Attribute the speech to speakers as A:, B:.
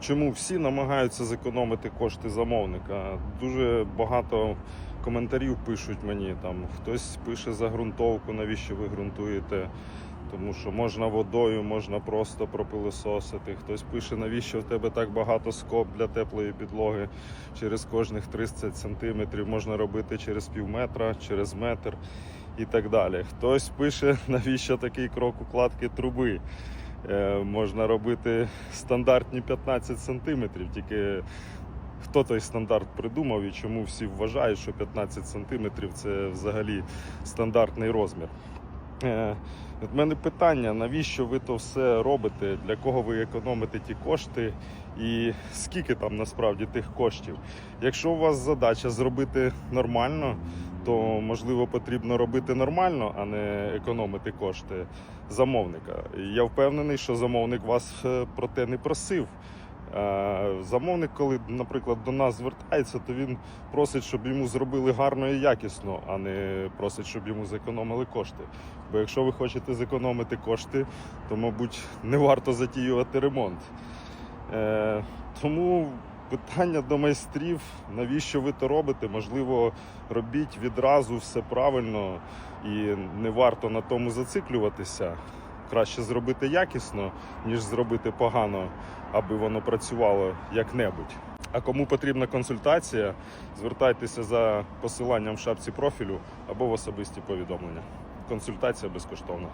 A: Чому всі намагаються зекономити кошти замовника? Дуже багато коментарів пишуть мені. Там хтось пише за ґрунтовку, навіщо ви ґрунтуєте? Тому що можна водою, можна просто пропилисосити. Хтось пише, навіщо в тебе так багато скоб для теплої підлоги через кожних 30 сантиметрів можна робити через пів метра, через метр і так далі. Хтось пише, навіщо такий крок укладки труби. Е, можна робити стандартні 15 сантиметрів, тільки хто той стандарт придумав і чому всі вважають, що 15 сантиметрів це взагалі стандартний розмір. Е, От мене питання, навіщо ви то все робите, для кого ви економите ті кошти і скільки там насправді тих коштів. Якщо у вас задача зробити нормально, то можливо потрібно робити нормально, а не економити кошти замовника. Я впевнений, що замовник вас е, про те не просив. Е, Замовник, коли, наприклад, до нас звертається, то він просить, щоб йому зробили гарно і якісно, а не просить, щоб йому зекономили кошти. Бо якщо ви хочете зекономити кошти, то, мабуть, не варто затіювати ремонт. Е, Тому питання до майстрів, навіщо ви то робите? Можливо, робіть відразу все правильно і не варто на тому зациклюватися. Краще зробити якісно, ніж зробити погано, аби воно працювало як-небудь. А кому потрібна консультація, звертайтеся за посиланням в шапці профілю або в особисті повідомлення. Консультація безкоштовна.